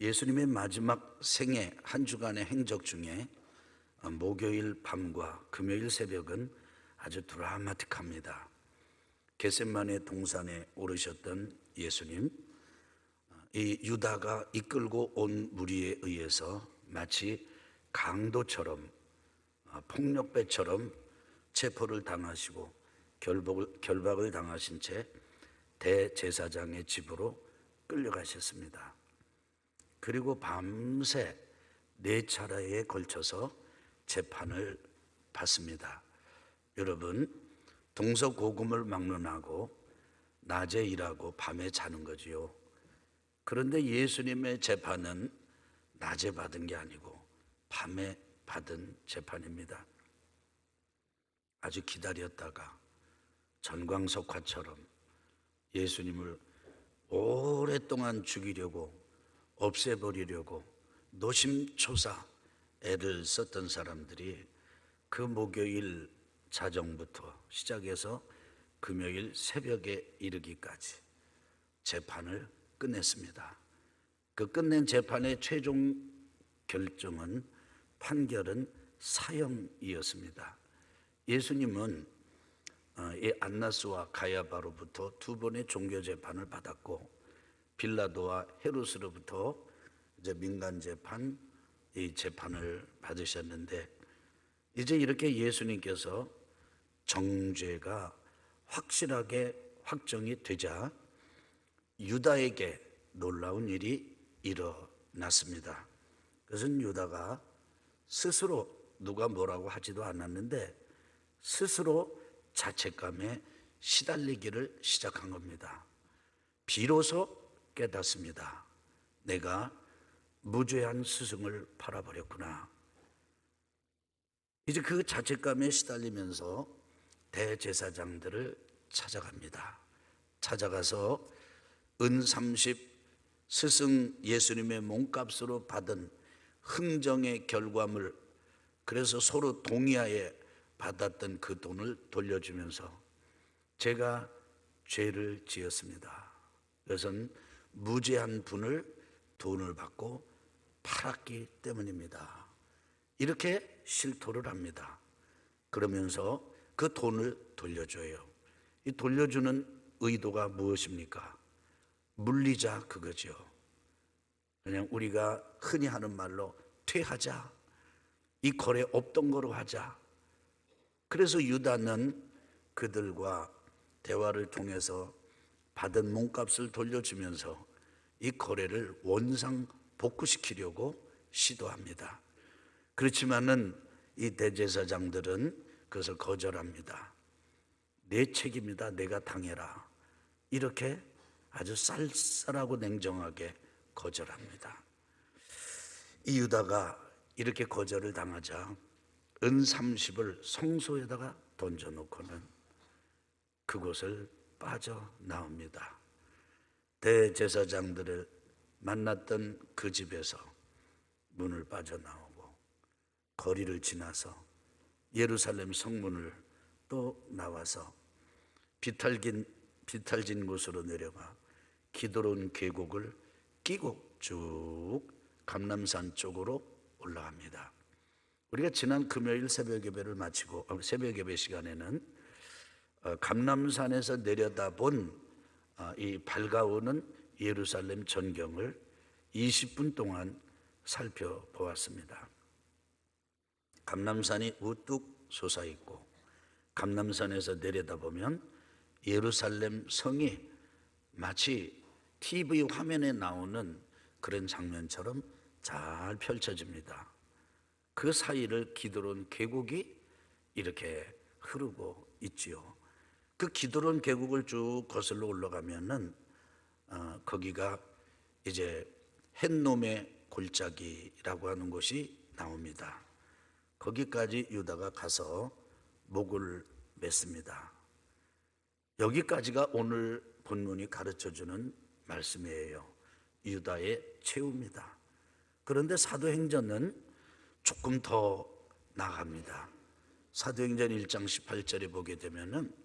예수님의 마지막 생애 한 주간의 행적 중에 목요일 밤과 금요일 새벽은 아주 드라마틱합니다. 겟셋만의 동산에 오르셨던 예수님, 이 유다가 이끌고 온 무리에 의해서 마치 강도처럼 아, 폭력배처럼 체포를 당하시고 결박을, 결박을 당하신 채 대제사장의 집으로 끌려가셨습니다. 그리고 밤새 네 차례에 걸쳐서 재판을 받습니다. 여러분, 동서고금을 막론하고 낮에 일하고 밤에 자는 거지요. 그런데 예수님의 재판은 낮에 받은 게 아니고 밤에 받은 재판입니다. 아주 기다렸다가 전광석화처럼 예수님을 오랫동안 죽이려고 없애버리려고 노심초사 애를 썼던 사람들이 그 목요일 자정부터 시작해서 금요일 새벽에 이르기까지 재판을 끝냈습니다. 그 끝낸 재판의 최종 결정은 판결은 사형이었습니다. 예수님은 어, 이 안나스와 가야바로부터 두 번의 종교 재판을 받았고 빌라도와 헤로스로부터 이제 민간 재판 이 재판을 받으셨는데 이제 이렇게 예수님께서 정죄가 확실하게 확정이 되자 유다에게 놀라운 일이 일어났습니다. 그것은 유다가 스스로 누가 뭐라고 하지도 않았는데 스스로 자책감에 시달리기를 시작한 겁니다. 비로소 깨닫습니다. 내가 무죄한 스승을 팔아버렸구나. 이제 그 자책감에 시달리면서 대제사장들을 찾아갑니다. 찾아가서 은30 스승 예수님의 몸값으로 받은 흥정의 결과물 그래서 서로 동의하에 받았던 그 돈을 돌려주면서 제가 죄를 지었습니다. 그것은 무죄한 분을 돈을 받고 팔았기 때문입니다. 이렇게 실토를 합니다. 그러면서 그 돈을 돌려줘요. 이 돌려주는 의도가 무엇입니까? 물리자 그거죠. 그냥 우리가 흔히 하는 말로 퇴하자. 이 거래 없던 거로 하자. 그래서 유다는 그들과 대화를 통해서 받은 몸값을 돌려주면서 이 거래를 원상 복구시키려고 시도합니다. 그렇지만은 이 대제사장들은 그것을 거절합니다. 내 책임이다. 내가 당해라. 이렇게 아주 쌀쌀하고 냉정하게 거절합니다. 이 유다가 이렇게 거절을 당하자 은 30을 성소에다가 던져놓고는 그곳을 빠져나옵니다. 대제사장들을 만났던 그 집에서 문을 빠져나오고 거리를 지나서 예루살렘 성문을 또 나와서 비탈긴 비탈진 곳으로 내려가 기도론 계곡을 끼고 쭉 감남산 쪽으로 올라갑니다. 우리가 지난 금요일 새벽 예배를 마치고 어, 새벽 예배 시간에는 어, 감남산에서 내려다본 어, 이 밝아오는 예루살렘 전경을 20분 동안 살펴보았습니다. 감남산이 우뚝 솟아 있고 감남산에서 내려다보면 예루살렘 성이 마치 TV 화면에 나오는 그런 장면처럼 잘 펼쳐집니다. 그 사이를 기드론 계곡이 이렇게 흐르고 있지요. 그 기드론 계곡을 쭉 거슬러 올라가면은 어, 거기가 이제 햇놈의 골짜기라고 하는 곳이 나옵니다. 거기까지 유다가 가서 목을 맸습니다. 여기까지가 오늘 본문이 가르쳐 주는 말씀이에요. 유다의 최후입니다. 그런데 사도행전은 조금 더 나갑니다. 사도행전 1장 18절에 보게 되면은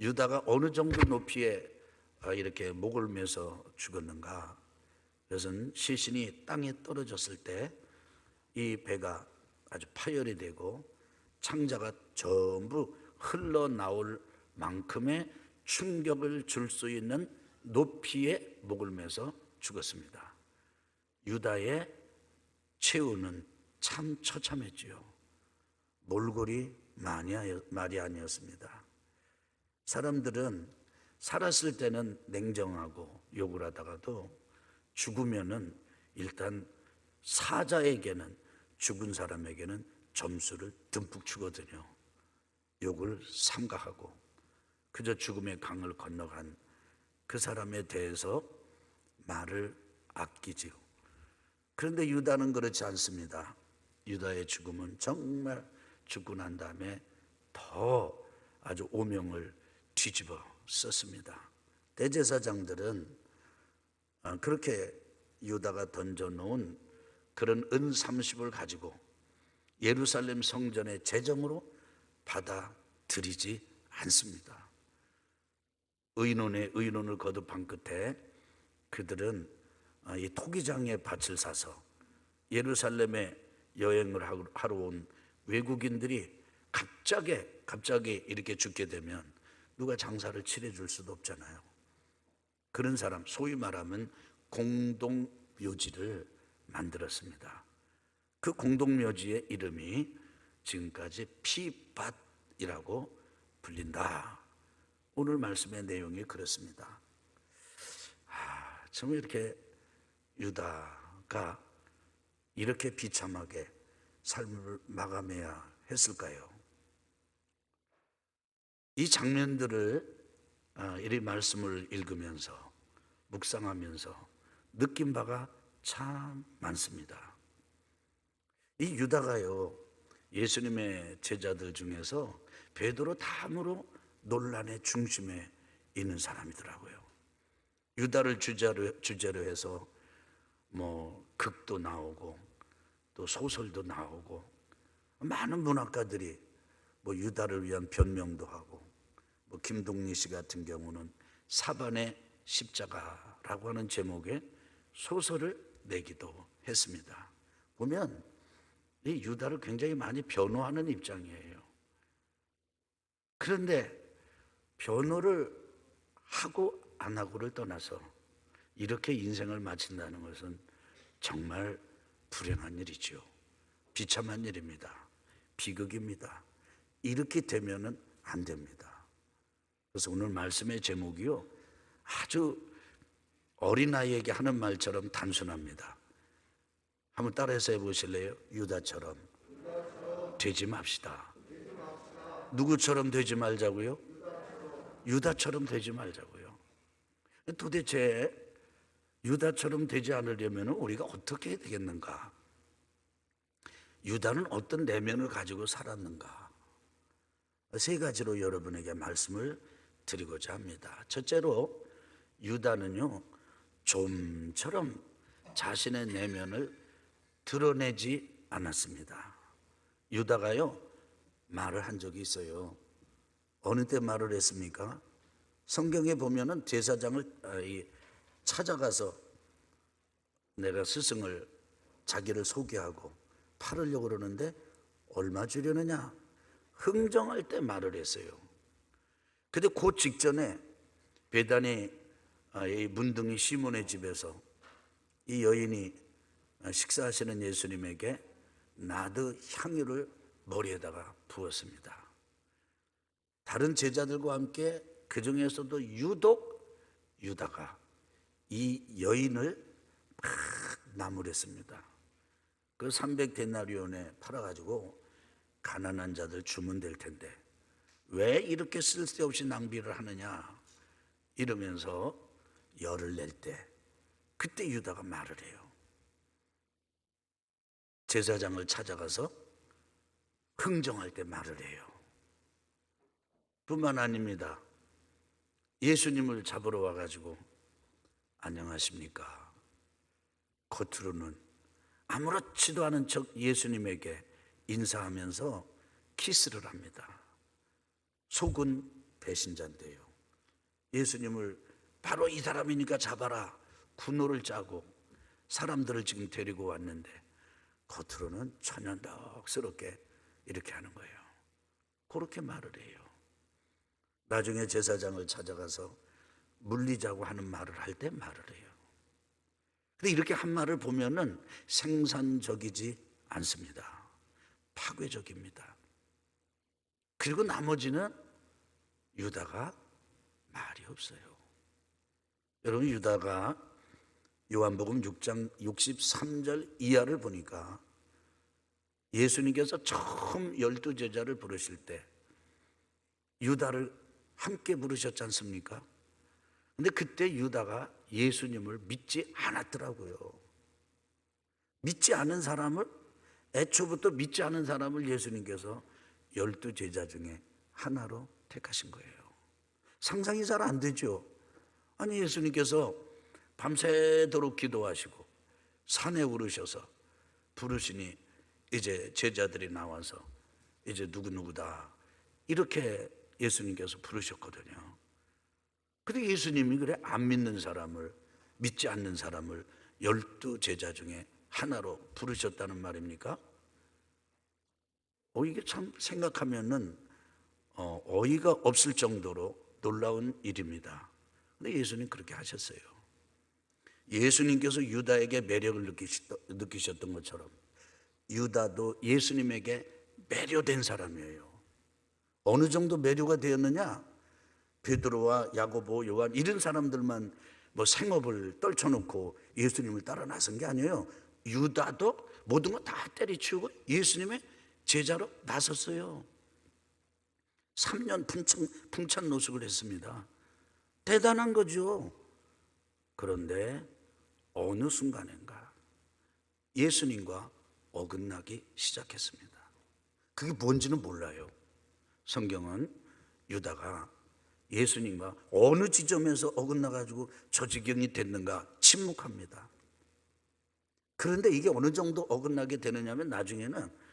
유다가 어느 정도 높이에 아, 이렇게 목을 매서 죽었는가? 그것은 시신이 땅에 떨어졌을 때 이 배가 아주 파열이 되고 창자가 전부 흘러나올 만큼의 충격을 줄 수 있는 높이에 목을 매서 죽었습니다. 유다의 최후는 참 처참했지요. 몰골이 많이 아니었습니다. 사람들은 살았을 때는 냉정하고 욕을 하다가도 죽으면은 일단 사자에게는 죽은 사람에게는 점수를 듬뿍 주거든요. 욕을 삼가하고 그저 죽음의 강을 건너간 그 사람에 대해서 말을 아끼지요. 그런데 유다는 그렇지 않습니다. 유다의 죽음은 정말 죽고 난 다음에 더 아주 오명을 뒤집어 썼습니다. 대제사장들은 아, 그렇게 유다가 던져놓은 그런 은 30을 가지고 예루살렘 성전의 재정으로 받아들이지 않습니다. 의논의 의논을 거듭한 끝에 그들은 아, 이 토기장의 밭을 사서 예루살렘에 여행을 하러 온 외국인들이 갑자기 갑자기 이렇게 죽게 되면 누가 장사를 치러 줄 수도 없잖아요. 그런 사람 소위 말하면 공동 묘지를 만들었습니다. 그 공동 묘지의 이름이 지금까지 피밭이라고 불린다. 오늘 말씀의 내용이 그렇습니다. 아, 정말 이렇게 유다가 이렇게 비참하게 삶을 마감해야 했을까요? 이 장면들을 아, 이 말씀을 읽으면서 묵상하면서 느낀 바가 참 많습니다. 이 유다가요 예수님의 제자들 중에서 베드로 다음으로 논란의 중심에 있는 사람이더라고요. 유다를 주제로 주제로 해서 뭐 극도 나오고 또 소설도 나오고 많은 문학가들이 뭐 유다를 위한 변명도 하고 뭐 김동리 씨 같은 경우는 사반의 십자가라고 하는 제목의 소설을 내기도 했습니다. 보면 이 유다를 굉장히 많이 변호하는 입장이에요. 그런데 변호를 하고 안 하고를 떠나서 이렇게 인생을 마친다는 것은 정말 불행한 일이죠. 비참한 일입니다. 비극입니다. 이렇게 되면은 안 됩니다. 그래서 오늘 말씀의 제목이요. 아주 어린아이에게 하는 말처럼 단순합니다. 한번 따라해서 해보실래요? 유다처럼 되지 맙시다. 누구처럼 되지 말자고요? 유다처럼 되지 말자고요. 도대체 유다처럼 되지 않으려면 우리가 어떻게 해야 되겠는가? 유다는 어떤 내면을 가지고 살았는가? 세 가지로 여러분에게 말씀을 드리고자 합니다. 첫째로 유다는요 좀처럼 자신의 내면을 드러내지 않았습니다. 유다가요 말을 한 적이 있어요. 어느 때 말을 했습니까? 성경에 보면은 제사장을 아, 이, 찾아가서 내가 스승을 자기를 소개하고 팔으려고 그러는데 얼마 주려느냐? 흥정할 때 말을 했어요. 근데 그 직전에 베단이 아, 이 문둥이 시몬의 집에서 이 여인이 식사하시는 예수님에게 나드 향유를 머리에다가 부었습니다. 다른 제자들과 함께 그 중에서도 유독 유다가 이 여인을 막 나무랬습니다. 그 300데나리온에 팔아가지고 가난한 자들 주면 될 텐데 왜 이렇게 쓸데없이 낭비를 하느냐 이러면서 열을 낼 때 그때 유다가 말을 해요. 제사장을 찾아가서 흥정할 때 말을 해요. 뿐만 아닙니다. 예수님을 잡으러 와가지고 안녕하십니까. 겉으로는 아무렇지도 않은 척 예수님에게 인사하면서 키스를 합니다. 속은 배신자인데요. 예수님을 바로 이 사람이니까 잡아라. 군호를 짜고 사람들을 지금 데리고 왔는데 겉으로는 천연덕스럽게 이렇게 하는 거예요. 그렇게 말을 해요. 나중에 제사장을 찾아가서 물리자고 하는 말을 할 때 말을 해요. 근데 이렇게 한 말을 보면은 생산적이지 않습니다. 파괴적입니다. 그리고 나머지는 유다가 말이 없어요. 여러분 유다가 요한복음 6장 63절 이하를 보니까 예수님께서 처음 열두 제자를 부르실 때 유다를 함께 부르셨지 않습니까? 근데 그때 유다가 예수님을 믿지 않았더라고요. 믿지 않은 사람을 애초부터 믿지 않은 사람을 예수님께서 열두 제자 중에 하나로 택하신 거예요. 상상이 잘 안 되죠. 아니 예수님께서 밤새도록 기도하시고 산에 오르셔서 부르시니 이제 제자들이 나와서 이제 누구 누구다 이렇게 예수님께서 부르셨거든요. 근데 예수님이 그래 안 믿는 사람을 믿지 않는 사람을 열두 제자 중에 하나로 부르셨다는 말입니까? 어 이게 참 생각하면은 어, 어이가 없을 정도로 놀라운 일입니다. 근데 예수님 그렇게 하셨어요. 예수님께서 유다에게 매력을 느끼셨던 것처럼 유다도 예수님에게 매료된 사람이에요. 어느 정도 매료가 되었느냐? 베드로와 야고보, 요한 이런 사람들만 뭐 생업을 떨쳐놓고 예수님을 따라 나선 게 아니에요. 유다도 모든 거 다 때리치우고 예수님의 제자로 나섰어요. 3년 풍찬, 풍찬 노숙을 했습니다. 대단한 거죠. 그런데 어느 순간인가 예수님과 어긋나기 시작했습니다. 그게 뭔지는 몰라요. 성경은 유다가 예수님과 어느 지점에서 어긋나 가지고 저 지경이 됐는가 침묵합니다. 그런데 이게 어느 정도 어긋나게 되느냐면 나중에는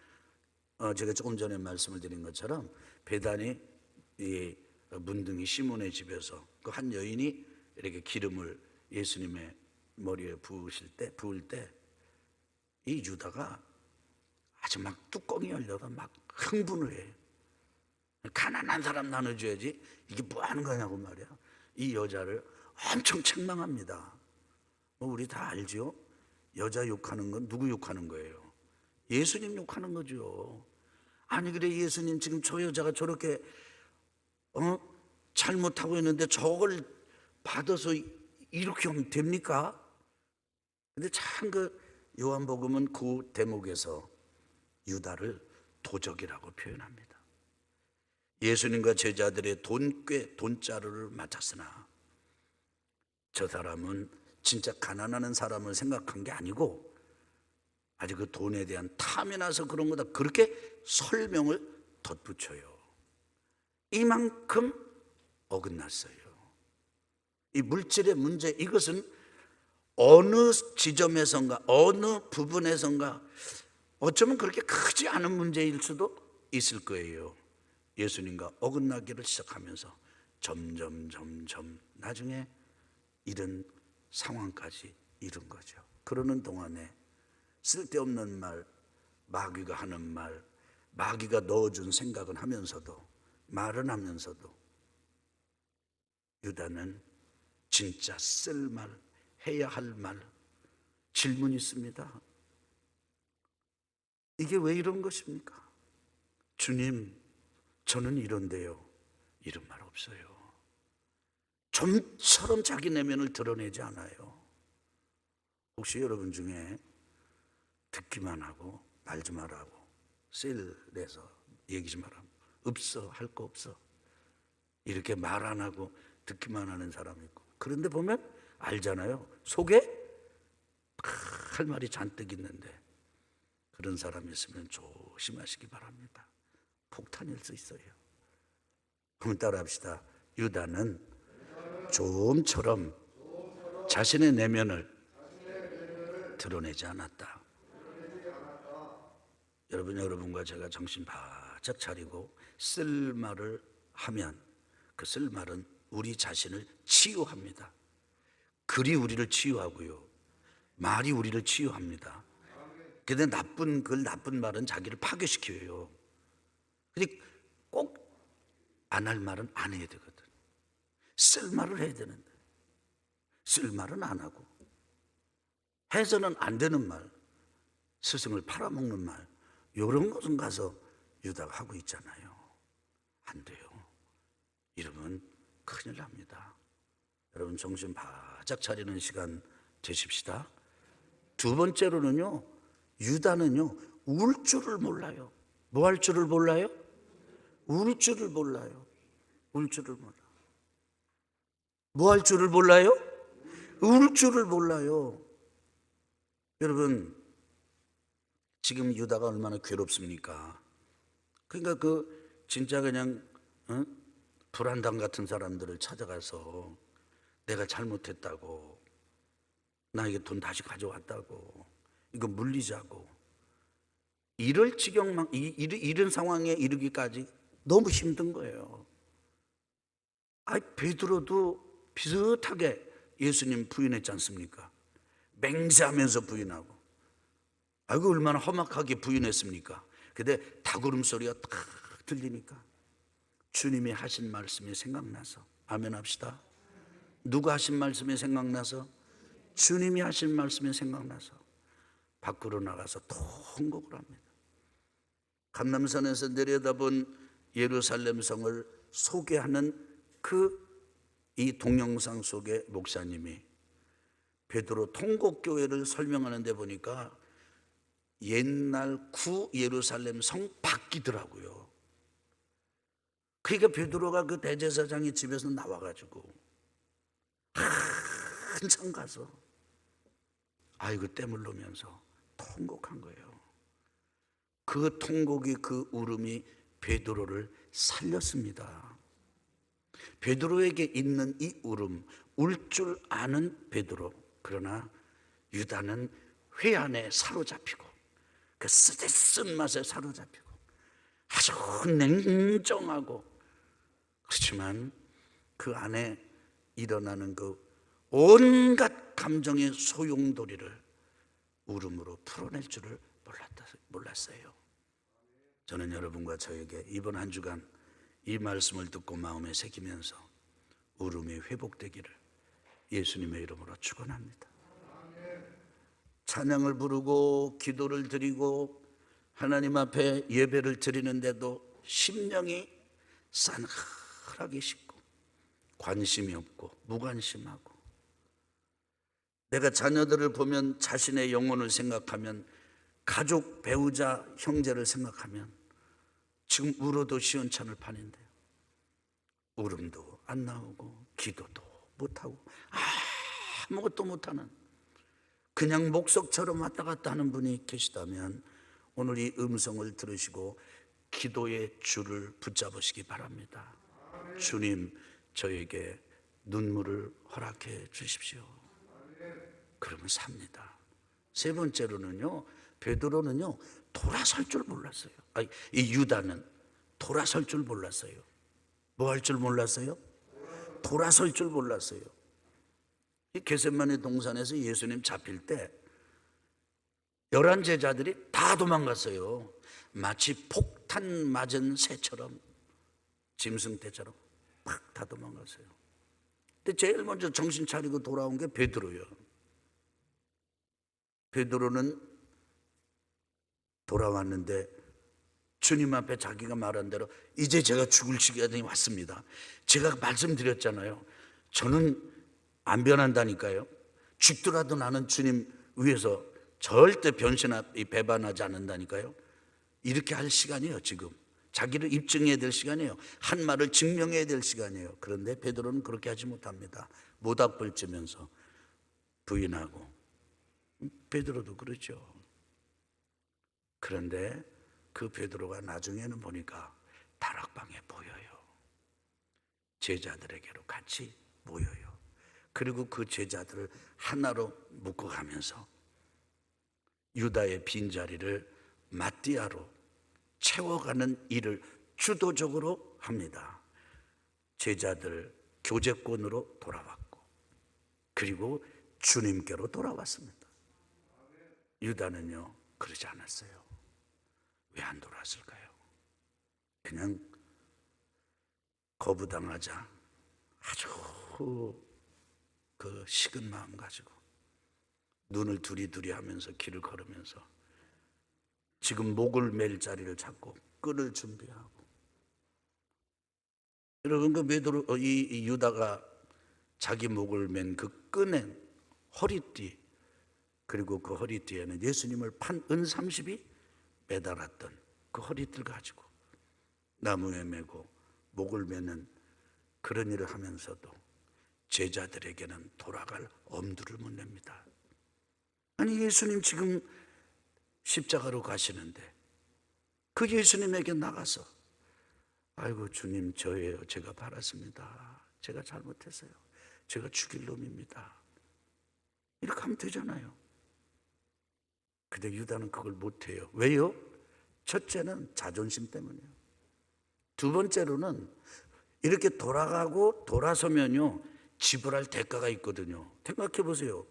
어 제가 조금 전에 말씀을 드린 것처럼 배단이 이 문둥이 시몬의 집에서 그 한 여인이 이렇게 기름을 예수님의 머리에 부으실 때 부을 때 이 유다가 아주 막 뚜껑이 열려서 막 흥분을 해. 가난한 사람 나눠줘야지 이게 뭐 하는 거냐고 말이야. 이 여자를 엄청 책망합니다. 뭐 우리 다 알죠? 여자 욕하는 건 누구 욕하는 거예요? 예수님 욕하는 거죠. 아니 그래 예수님 지금 저 여자가 저렇게 어 잘못하고 있는데 저걸 받아서 이렇게 하면 됩니까? 근데 참 그 요한복음은 그 대목에서 유다를 도적이라고 표현합니다. 예수님과 제자들의 돈꽤 돈자루를 맞았으나 저 사람은 진짜 가난하는 사람을 생각한 게 아니고 아주 그 돈에 대한 탐이 나서 그런 거다 그렇게 설명을 덧붙여요. 이만큼 어긋났어요. 이 물질의 문제 이것은 어느 지점에선가 어느 부분에선가 어쩌면 그렇게 크지 않은 문제일 수도 있을 거예요. 예수님과 어긋나기를 시작하면서 점점 점점 나중에 이런 상황까지 이른 거죠. 그러는 동안에 쓸데없는 말, 마귀가 하는 말, 마귀가 넣어준 생각은 하면서도 말은 하면서도 유다는 진짜 쓸 말, 해야 할 말, 질문이 있습니다. 이게 왜 이런 것입니까? 주님, 저는 이런데요. 이런 말 없어요. 좀처럼 자기 내면을 드러내지 않아요. 혹시 여러분 중에 듣기만 하고 말 좀 하라고 셀에서 얘기 좀 하라고 없어 할 거 없어. 이렇게 말 안 하고 듣기만 하는 사람이 있고. 그런데 보면 알잖아요. 속에 할 말이 잔뜩 있는데 그런 사람이 있으면 조심하시기 바랍니다. 폭탄일 수 있어요. 한번 따라합시다. 유다는 좀처럼 자신의 내면을 드러내지 않았다 여러분 여러분과 제가 정신 바짝 차리고 쓸 말을 하면 그 쓸 말은 우리 자신을 치유합니다. 글이 우리를 치유하고요. 말이 우리를 치유합니다. 근데 나쁜 그 나쁜 말은 자기를 파괴시켜요. 근데 꼭 안 할 말은 안 해야 되거든. 쓸 말을 해야 되는데 쓸 말은 안 하고 해서는 안 되는 말, 스승을 팔아먹는 말 이런 것은 가서 유다가 하고 있잖아요. 안 돼요. 이러면 큰일 납니다. 여러분 정신 바짝 차리는 시간 되십시다. 두 번째로는요, 유다는요, 울 줄을 몰라요. 뭐 할 줄을 몰라요? 울 줄을 몰라요. 울 줄을 몰라. 뭐 할 줄을 몰라요? 울 줄을 몰라요. 여러분, 지금 유다가 얼마나 괴롭습니까? 그러니까 그 진짜 그냥 어? 불안당 같은 사람들을 찾아가서 내가 잘못했다고 나에게 돈 다시 가져왔다고 이거 물리자고 이럴 지경만 이런 상황에 이르기까지 너무 힘든 거예요. 아 베드로도 비슷하게 예수님 부인했지 않습니까? 맹세하면서 부인하고 아이고 얼마나 험악하게 부인했습니까? 근데 다구름 소리가 탁 들리니까 주님이 하신 말씀이 생각나서 아멘 합시다. 누가 하신 말씀이 생각나서 주님이 하신 말씀이 생각나서 밖으로 나가서 통곡을 합니다. 감남산에서 내려다본 예루살렘 성을 소개하는 그 이 동영상 속에 목사님이 베드로 통곡교회를 설명하는 데 보니까 옛날 구 예루살렘 성 바뀌더라고요. 그러니까 베드로가 그 대제사장의 집에서 나와가지고 한참 가서 아이고 땀을 놓으면서 통곡한 거예요. 그 통곡이 그 울음이 베드로를 살렸습니다. 베드로에게 있는 이 울음, 울 줄 아는 베드로. 그러나 유다는 회한에 사로잡히고 그 쓰대 쓴 맛에 사로잡히고 아주 냉정하고 그렇지만 그 안에 일어나는 그 온갖 감정의 소용돌이를 울음으로 풀어낼 줄을 몰랐어요. 저는 여러분과 저에게 이번 한 주간 이 말씀을 듣고 마음에 새기면서 울음이 회복되기를 예수님의 이름으로 축원합니다. 찬양을 부르고 기도를 드리고 하나님 앞에 예배를 드리는데도 심령이 싸늘하게 식고 관심이 없고 무관심하고 내가 자녀들을 보면 자신의 영혼을 생각하면 가족, 배우자, 형제를 생각하면 지금 울어도 시원찮을 판인데요. 울음도 안 나오고 기도도 못하고 아무것도 못하는 그냥 목석처럼 왔다 갔다 하는 분이 계시다면 오늘 이 음성을 들으시고 기도의 줄을 붙잡으시기 바랍니다. 주님, 저에게 눈물을 허락해 주십시오. 그러면 삽니다. 세 번째로는요, 베드로는요, 돌아설 줄 몰랐어요. 아니, 이 유다는 돌아설 줄 몰랐어요. 뭐 할 줄 몰랐어요? 돌아설 줄 몰랐어요. 이 게셋마네 동산에서 예수님 잡힐 때 열한 제자들이 다 도망갔어요. 마치 폭탄 맞은 새처럼 짐승 떼처럼 팍 다 도망갔어요. 근데 제일 먼저 정신 차리고 돌아온 게 베드로예요. 베드로는 돌아왔는데 주님 앞에 자기가 말한 대로 이제 제가 죽을 시간이 왔습니다. 제가 말씀드렸잖아요. 저는 안 변한다니까요. 죽더라도 나는 주님 위해서 절대 변신하 배반하지 않는다니까요. 이렇게 할 시간이에요, 지금. 자기를 입증해야 될 시간이에요. 한 말을 증명해야 될 시간이에요. 그런데 베드로는 그렇게 하지 못합니다. 모닥불 쬐면서 부인하고 베드로도 그렇죠. 그런데 그 베드로가 나중에는 보니까 다락방에 보여요. 제자들에게로 같이 모여요. 그리고 그 제자들을 하나로 묶어가면서 유다의 빈자리를 마띠아로 채워가는 일을 주도적으로 합니다. 제자들 교제권으로 돌아왔고, 그리고 주님께로 돌아왔습니다. 유다는요 그러지 않았어요. 왜 안 돌아왔을까요? 그냥 거부당하자 아주 그 식은 마음 가지고 눈을 두리두리 하면서 길을 걸으면서 지금 목을 맬 자리를 찾고 끈을 준비하고. 여러분 그 베드로 어, 이, 이 유다가 자기 목을 맨 그 끈에 허리띠 그리고 그 허리띠에는 예수님을 판은 30이 매달았던 그 허리띠를 가지고 나무에 메고 목을 매는 그런 일을 하면서도 제자들에게는 돌아갈 엄두를 못 냅니다. 아니 예수님 지금 십자가로 가시는데 그 예수님에게 나가서 아이고 주님 저예요. 제가 바랐습니다. 제가 잘못했어요. 제가 죽일 놈입니다. 이렇게 하면 되잖아요. 근데 유다는 그걸 못해요. 왜요? 첫째는 자존심 때문이에요. 두 번째로는 이렇게 돌아가고 돌아서면요 지불할 대가가 있거든요. 생각해 보세요.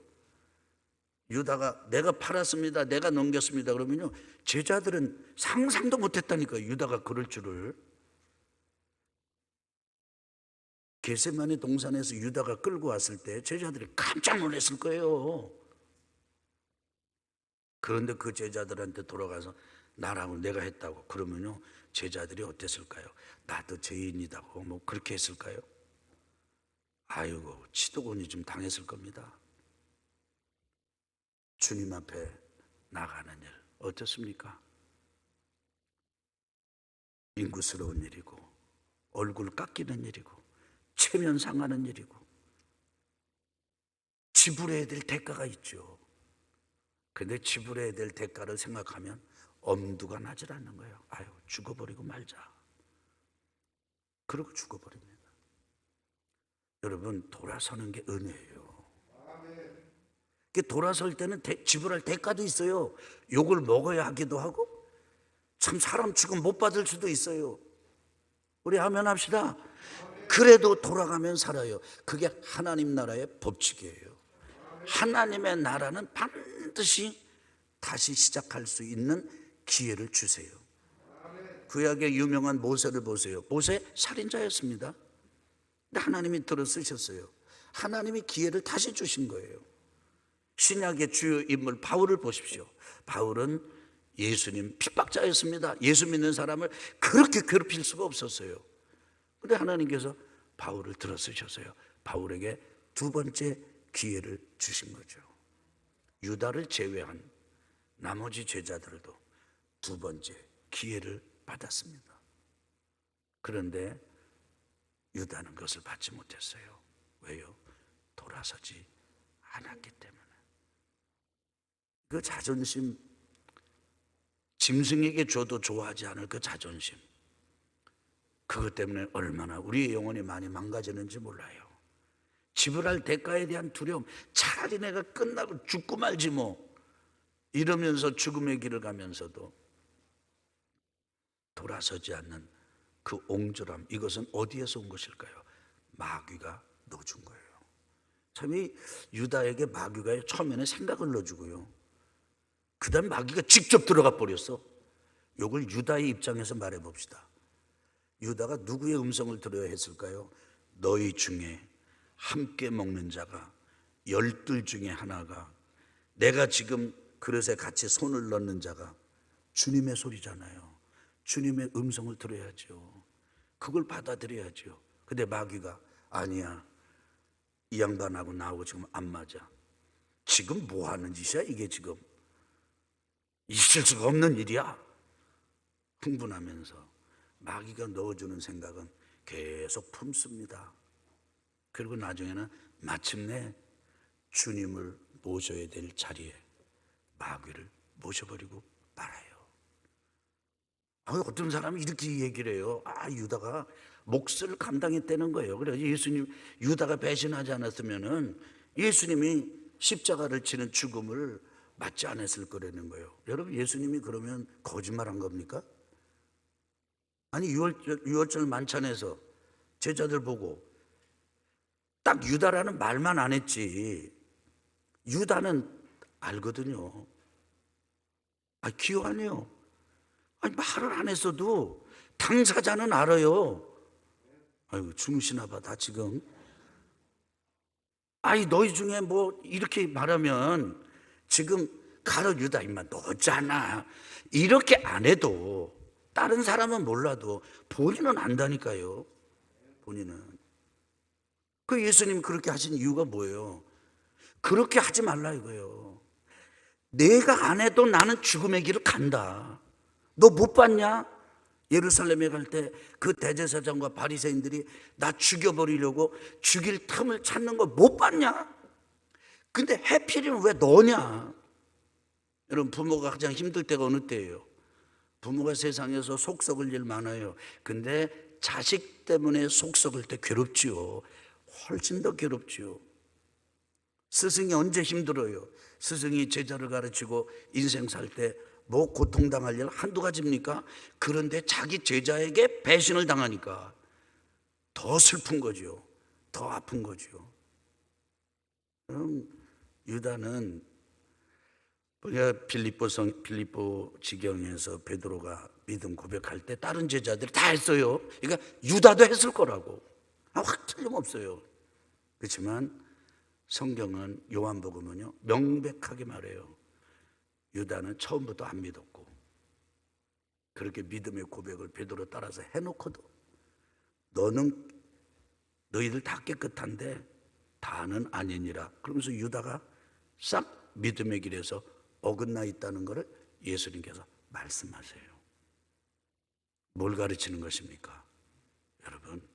유다가 내가 팔았습니다. 내가 넘겼습니다. 그러면요 제자들은 상상도 못 했다니까 유다가 그럴 줄을. 게세만의 동산에서 유다가 끌고 왔을 때 제자들이 깜짝 놀랐을 거예요. 그런데 그 제자들한테 돌아가서 나라고 내가 했다고 그러면요 제자들이 어땠을까요? 나도 죄인이다고 뭐 그렇게 했을까요? 아이고 치도곤이 좀 당했을 겁니다. 주님 앞에 나가는 일 어떻습니까? 인구스러운 일이고 얼굴 깎이는 일이고 체면 상하는 일이고 지불해야 될 대가가 있죠. 근데 지불해야 될 대가를 생각하면 엄두가 나질 않는 거예요. 아유, 죽어버리고 말자. 그러고 죽어버립니다. 여러분, 돌아서는 게 은혜예요. 그 돌아설 때는 대, 지불할 대가도 있어요. 욕을 먹어야 하기도 하고, 참 사람 지금 못 받을 수도 있어요. 우리 하면 합시다. 그래도 돌아가면 살아요. 그게 하나님 나라의 법칙이에요. 하나님의 나라는 반드시 다시 시작할 수 있는 기회를 주세요. 구약의 유명한 모세를 보세요. 모세 살인자였습니다. 하나님이 들어 쓰셨어요. 하나님이 기회를 다시 주신 거예요. 신약의 주요 인물 바울을 보십시오. 바울은 예수님 핍박자였습니다. 예수 믿는 사람을 그렇게 괴롭힐 수가 없었어요. 근데 하나님께서 바울을 들어 쓰셨어요. 바울에게 두 번째 기회를 주신 거죠. 유다를 제외한 나머지 제자들도 두 번째 기회를 받았습니다. 그런데 유다는 그것을 받지 못했어요. 왜요? 돌아서지 않았기 때문에. 그 자존심, 짐승에게 줘도 좋아하지 않을 그 자존심. 그것 때문에 얼마나 우리의 영혼이 많이 망가지는지 몰라요. 지불할 대가에 대한 두려움. 차라리 내가 끝나고 죽고 말지 뭐. 이러면서 죽음의 길을 가면서도 돌아서지 않는 그 옹졸함. 이것은 어디에서 온 것일까요? 마귀가 넣어준 거예요. 참이 유다에게 마귀가 처음에는 생각을 넣어주고요. 그 다음 마귀가 직접 들어가 버렸어. 요걸 유다의 입장에서 말해 봅시다. 유다가 누구의 음성을 들어야 했을까요? 너희 중에 함께 먹는 자가 열둘 중에 하나가 내가 지금 그릇에 같이 손을 넣는 자가 주님의 소리잖아요. 주님의 음성을 들어야죠. 그걸 받아들여야죠. 근데 마귀가 아니야. 이 양반하고 나하고 지금 안 맞아. 지금 뭐 하는 짓이야? 이게 지금 있을 수가 없는 일이야. 흥분하면서 마귀가 넣어주는 생각은 계속 품습니다. 그리고 나중에는 마침내 주님을 모셔야 될 자리에 마귀를 모셔버리고 말아요. 아, 어떤 사람이 이렇게 얘기를 해요. 아, 유다가 몫을 감당했다는 거예요. 그래서 예수님, 유다가 배신하지 않았으면은 예수님이 십자가를 치는 죽음을 맞지 않았을 거라는 거예요. 여러분, 예수님이 그러면 거짓말 한 겁니까? 아니, 6월, 6월절 만찬에서 제자들 보고 딱 유다라는 말만 안 했지. 유다는 알거든요. 아, 아니에요. 아니, 말을 안 했어도 당사자는 알아요. 아이고, 주무시나 봐, 다 지금. 아이, 너희 중에 뭐, 이렇게 말하면 지금 가로 유다 임마 너잖아. 이렇게 안 해도 다른 사람은 몰라도 본인은 안다니까요. 본인은. 그 예수님 그렇게 하신 이유가 뭐예요? 그렇게 하지 말라 이거예요. 내가 안 해도 나는 죽음의 길을 간다. 너 못 봤냐? 예루살렘에 갈 때 그 대제사장과 바리새인들이 나 죽여버리려고 죽일 틈을 찾는 거못 봤냐? 근데 해필이면 왜 너냐? 여러분 부모가 가장 힘들 때가 어느 때예요? 부모가 세상에서 속 썩을 일 많아요. 근데 자식 때문에 속 썩을 때 괴롭지요. 훨씬 더 괴롭지요. 스승이 언제 힘들어요? 스승이 제자를 가르치고 인생 살 때 뭐 고통당할 일 한두 가지입니까? 그런데 자기 제자에게 배신을 당하니까 더 슬픈 거죠. 더 아픈 거죠. 그럼 유다는 우리가 빌립보 성 빌립보 지경에서 베드로가 믿음 고백할 때 다른 제자들이 다 했어요. 그러니까 유다도 했을 거라고. 아, 확 틀림없어요. 그렇지만 성경은 요한복음은요 명백하게 말해요. 유다는 처음부터 안 믿었고 그렇게 믿음의 고백을 베드로 따라서 해놓고도 너는 너희들 다 깨끗한데 다는 아니니라. 그러면서 유다가 싹 믿음의 길에서 어긋나 있다는 것을 예수님께서 말씀하세요. 뭘 가르치는 것입니까? 여러분,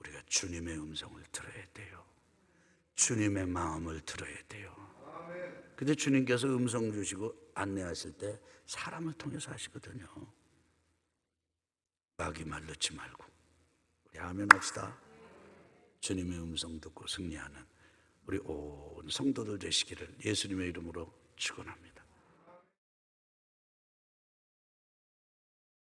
우리가 주님의 음성을 들어야 돼요. 주님의 마음을 들어야 돼요. 근데 주님께서 음성 주시고 안내하실 때 사람을 통해서 하시거든요. 마귀 말 넣지 말고 우리 아멘 합시다. 주님의 음성 듣고 승리하는 우리 온 성도들 되시기를 예수님의 이름으로 축원합니다.